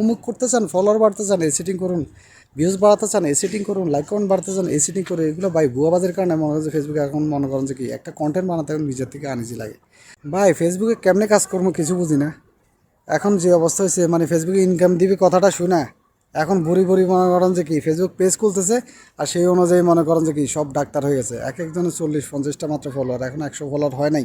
অমুক করতে চান ফলোয়ার বাড়তে চান এই সেটিং করুন ভিউজ বাড়াতে চান এই সেটিং করুন লাইক কমেন্ট বাড়তে চান এই সেটিং করে, এগুলো ভাই ভুয়াবাজের কারণে মনে হচ্ছে ফেসবুকে এখন মনে করেন যে কি, একটা কন্টেন্ট বানাতে এখন নিজের থেকে আনিজি লাগে। ভাই ফেসবুকে কেমনে কাজ করব কিছু বুঝি না। এখন যে অবস্থা হয়েছে মানে ফেসবুকে ইনকাম দিবে কথাটা শুনা, এখন বুড়ি বুড়ি মনে করেন যে কি ফেসবুক পেজ খুলতেছে, আর সেই অনুযায়ী মনে করেন যে কি, সব ডাক্তার হয়ে গেছে। এক একজনের চল্লিশ, পঞ্চাশটা মাত্র ফলোয়ার এখন একশো ফলোয়ার হয় নাই।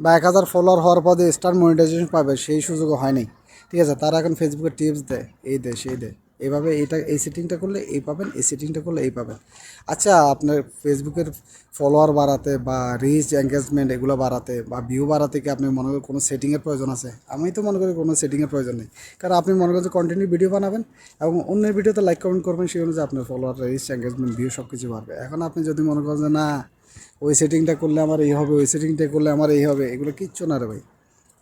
বা এক হাজার ফলোয়ার হওয়ার পদে স্টার মনিটাইজেশন পাবে, সেই সুযোগও হয় নাই। ঠিক আছে, তারা এখন ফেসবুকে টিপস দেয়। এই দেয়, সেই দেয়। এইভাবে এইটা, এই সেটিংটা করলে এই পাবেন, এই সেটিংটা করলে এই পাবেন। আচ্ছা আপনার ফেসবুকের ফলোয়ার বাড়াতে বা রিচ এঙ্গেজমেন্ট এগুলো বাড়াতে বা ভিউ বাড়াতে কি আপনি মনে করেন কোনো সেটিংয়ের প্রয়োজন আছে? আমি তো মনে করি কোনো সেটিংয়ের প্রয়োজন নেই। কারণ আপনি মনে করেন যে কন্টিনিউ ভিডিও বানাবেন এবং অন্যের ভিডিওতে লাইক কমেন্ট করবেন, সেই অনুযায়ী আপনার ফলোয়ার রিচ এঙ্গেজমেন্ট ভিউ সব কিছু বাড়বে। এখন আপনি যদি মনে করেন যে না, ওই সেটিংটা করলে আমার এই হবে, ওই সেটিংটা করলে আমার এই হবে, এগুলো কিচ্ছু না রে ভাই।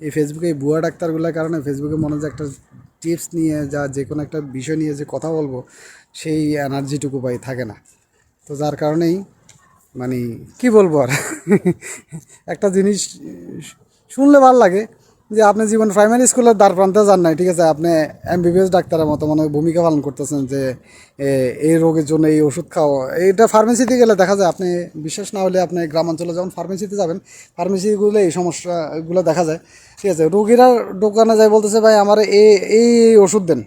এই ফেসবুকে এই বুয়া ডাক্তারগুলোর কারণে ফেসবুকে মনে হয় একটা টিপস নিয়ে যা যে কোনো একটা বিষয় নিয়ে যে কথা বলব, সেই এনার্জিটুকু পাই, থাকে না। তো যার কারণেই মানে কি বলব আর? একটা জিনিস শুনলে ভালো লাগে যে আপনি জীবন প্রাইমারি স্কুলের দ্বার প্রান্তে যান নাই, ঠিক আছে? আপনি এমবিবিএস ডাক্তারের মতো মনে ভূমিকা পালন করতেছেন যে এই রোগের জন্য এই ওষুধ খাও এইটা ফার্মেসিতে গেলে দেখা যায়, আপনি বিশ্বাস না হলে আপনি গ্রামাঞ্চলে যখন ফার্মেসিতে যাবেন ফার্মেসিগুলো এই সমস্যাগুলো দেখা যায়। ঠিক আছে? রোগীরা দোকানে যায় বলতেছে, ভাই, আমার এই এই ওষুধ দেন।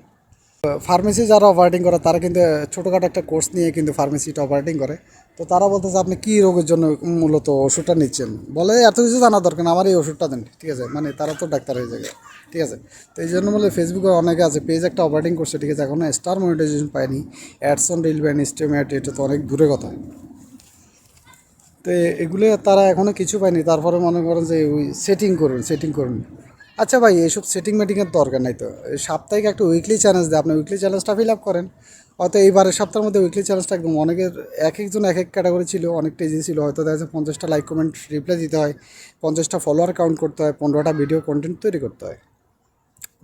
ফার্মেসি যারা অপারেটিং করে, তারা কিন্তু ছোটোখাটো একটা কোর্স নিয়ে কিন্তু ফার্মেসিটা অপারেটিং করে। তো তারা বলতেছে, আপনি কী রোগের জন্য মূলত ওষুধটা নিচ্ছেন? বলে, এত কিছু জানা দরকার আমার এই ওষুধটা দেন, ঠিক আছে? মানে তারা তো ডাক্তার হয়ে যাবে, ঠিক আছে? তো এই জন্য বলে ফেসবুকে অনেকে আছে পেজ একটা অপারেটিং করছে, ঠিক আছে? এখনও স্টার মনিটাইজেশন পায়নি ads on reel ban statement এটা তো অনেক দূরে কথা। তো এগুলো তারা এখনও কিছু পায়নি, তারপরে মনে করেন যে, ওই সেটিং করুন সেটিং করুন। আচ্ছা ভাই, এইসব সেটিং মেটিংয়ের দরকার নাই তো। সাপ্তাহিক একটা উইকলি চ্যালেঞ্জ দেয়, আপনি উইকলি চ্যালেঞ্জটা ফিল আপ করেন। হয়তো এইবারের সপ্তাহের মধ্যে উইকলি চ্যালেঞ্জটা একদম অনেকের এক একজন এক এক ক্যাটাগরি ছিল, অনেকটা ইজি ছিল। হয়তো দেখা পঞ্চাশটা লাইক কমেন্ট রিপ্লাই দিতে হয়, পঞ্চাশটা ফলোয়ার কাউন্ট করতে হয়, পনেরোটা ভিডিও কন্টেন্ট তৈরি করতে হয়।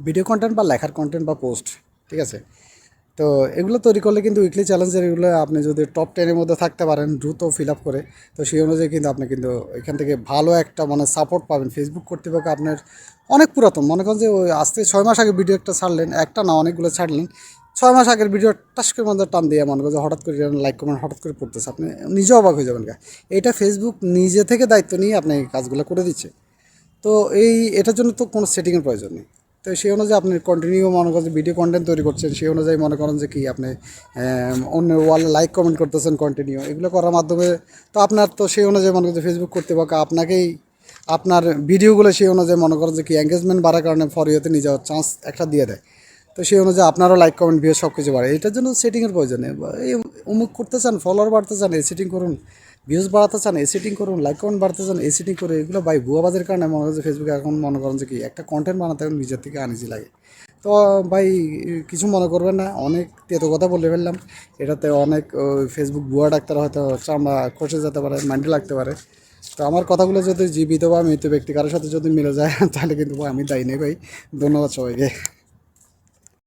ভিডিও কন্টেন্ট বা লেখার কন্টেন্ট বা পোস্ট ঠিক আছে? তো এগুলো তৈরি করলে কিন্তু উইকলি চ্যালেঞ্জের এগুলো আপনি যদি টপ টেনের মধ্যে থাকতে পারেন, দ্রুত ফিল আপ করে, তো সেই অনুযায়ী কিন্তু আপনি কিন্তু এখান থেকে ভালো একটা মানে সাপোর্ট পাবেন। ফেসবুক কর্তৃপক্ষ আপনার অনেক পুরাতন, মনে করেন যে ওই আজ থেকে ছয় মাস আগে ভিডিও একটা ছাড়লেন, একটা না অনেকগুলো ছাড়লেন ছয় মাস আগের ভিডিও টাস্কের মধ্যে টান দিয়ে মনে করছে হঠাৎ করে লাইক কমেন্ট হঠাৎ করে পড়তেছে, আপনি নিজে অবাক হয়ে যাবেন এটা ফেসবুক নিজে থেকে দায়িত্ব নিয়ে আপনি কাজগুলো করে দিচ্ছে। তো এই, এটার জন্য তো কোনো সেটিংয়ের প্রয়োজন নেই। তো সেই অনুযায়ী আপনি কন্টিনিউ মনে করেন ভিডিও কন্টেন্ট তৈরি করছেন, সেই অনুযায়ী মনে করেন যে কি আপনি অন্য ওয়ালে লাইক কমেন্ট করতেছেন কন্টিনিউ এগুলো করার মাধ্যমে তো আপনার তো সেই অনুযায়ী মনে করেন ফেসবুক কর্তৃপক্ষ আপনাকেই আপনার ভিডিওগুলো সেই অনুযায়ী মনে করেন যে কি এঙ্গেজমেন্ট বাড়ার কারণে ফর ইয়েতে নিয়ে যাওয়ার চান্স একটা দিয়ে দেয়। তো সেই অনুযায়ী আপনারও লাইক কমেন্ট ভিউ সব কিছু বাড়ে। এটার জন্য সেটিংয়ের প্রয়োজন এই অমুক করতে চান ফলোয়ার বাড়তে চান, এই সেটিং করুন। ভিউজ বাড়াতে চান, এই সেটিং করুন লাইক কমেন্ট বাড়তে চান, এই সেটিং করে। এগুলো ভাই ভুয়াবাজের কারণে মনে হয় যে ফেসবুকে এখন মনে করেন যে কি, একটা কন্টেন্ট বানাতে এখন নিজের থেকে আনিজি লাগে। তো ভাই, কিছু মনে করবেন না, অনেক তেতো কথা বলে ফেললাম। এটাতে অনেক ফেসবুক ভুয়া ডাক্তার হয়তো চামড়া খসে যেতে পারে মাইন্ডে লাগতে পারে। তো আমার কথাগুলো যদি জীবিত বা মৃত ব্যক্তি কারোর সাথে যদি মিলে যায়, তাহলে কিন্তু আমি দায়ী নেই ভাই। ধন্যবাদ সবাইকে।